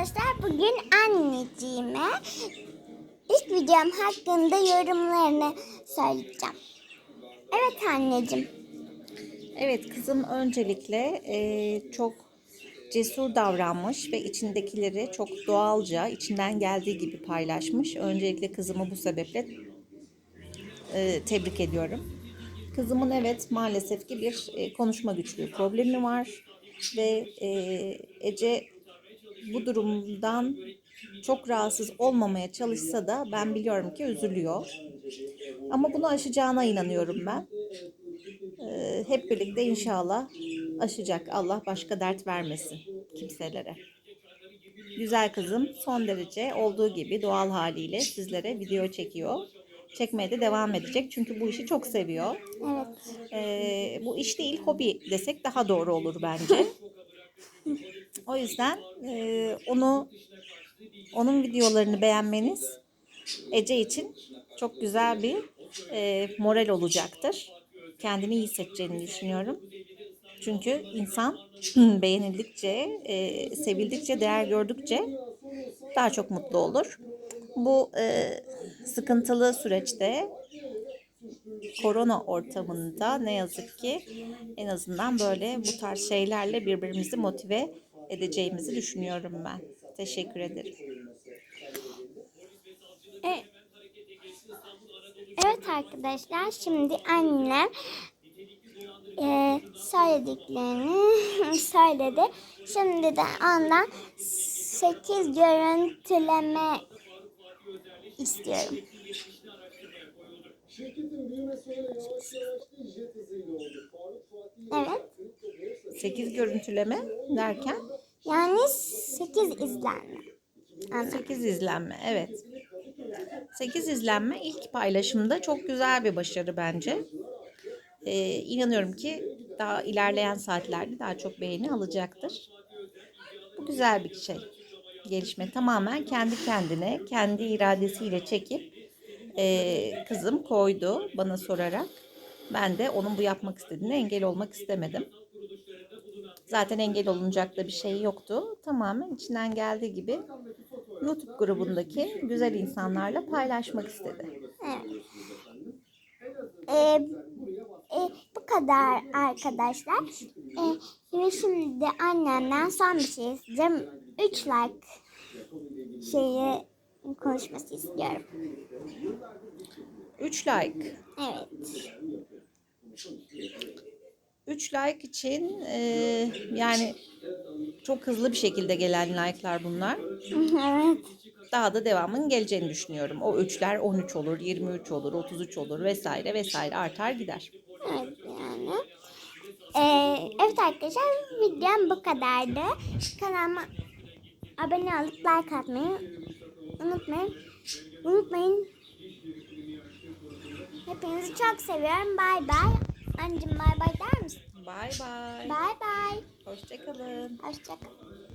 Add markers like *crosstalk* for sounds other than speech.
arkadaşlar bugün anneciğime ilk videom hakkında yorumlarını söyleyeceğim. Evet anneciğim. Evet kızım öncelikle e, çok cesur davranmış ve içindekileri çok doğalca içinden geldiği gibi paylaşmış. Öncelikle kızımı bu sebeple e, tebrik ediyorum. Kızımın evet maalesef ki bir e, konuşma güçlüğü problemi var ve e, Ece bu durumdan çok rahatsız olmamaya çalışsa da ben biliyorum ki üzülüyor. Ama bunu aşacağına inanıyorum ben. Ee, hep birlikte inşallah aşacak. Allah başka dert vermesin kimselere. Güzel kızım son derece olduğu gibi doğal haliyle sizlere video çekiyor. Çekmeye de devam edecek çünkü bu işi çok seviyor. Evet. Ee, bu iş değil hobi desek daha doğru olur bence. *laughs* O yüzden e, onu onun videolarını beğenmeniz Ece için çok güzel bir e, moral olacaktır. Kendini iyi hissedeceğini düşünüyorum. Çünkü insan *clears throat* beğenildikçe, e, sevildikçe, değer gördükçe daha çok mutlu olur. Bu e, sıkıntılı süreçte korona ortamında ne yazık ki en azından böyle bu tarz şeylerle birbirimizi motive edeceğimizi düşünüyorum ben. Teşekkür ederim. E- evet arkadaşlar şimdi annem e, söylediklerini *laughs* söyledi. Şimdi de ondan 8 görüntüleme istiyorum. Şirketin büyümesi öyle yavaş yavaş değil, jet hızıyla oldu. Faruk Fatih Evet. 8 görüntüleme derken Yani 8 izlenme. Anladım. 8 izlenme evet. 8 izlenme ilk paylaşımda çok güzel bir başarı bence. Ee, inanıyorum ki daha ilerleyen saatlerde daha çok beğeni alacaktır. Bu güzel bir şey. Gelişme tamamen kendi kendine, kendi iradesiyle çekip ee, kızım koydu bana sorarak. Ben de onun bu yapmak istediğine engel olmak istemedim. Zaten engel olunacak da bir şey yoktu. Tamamen içinden geldiği gibi YouTube grubundaki güzel insanlarla paylaşmak istedi. Evet. Ee, e, bu kadar arkadaşlar. Ee, ve şimdi annemden son bir şey isteyeceğim. 3 like şeyi konuşması istiyorum. 3 like. Evet. 3 like için e, yani çok hızlı bir şekilde gelen like'lar bunlar. *laughs* evet. Daha da devamının geleceğini düşünüyorum. O 3'ler 13 olur, 23 olur, 33 olur vesaire vesaire artar gider. Evet yani. Ee, evet arkadaşlar videom bu kadardı. Kanalıma abone olup like atmayı unutmayın. Unutmayın. Hepinizi çok seviyorum. Bay bay. Anneciğim bay bay der misin? Bye bye. Bay bay. Hoşçakalın. Hoşçakalın.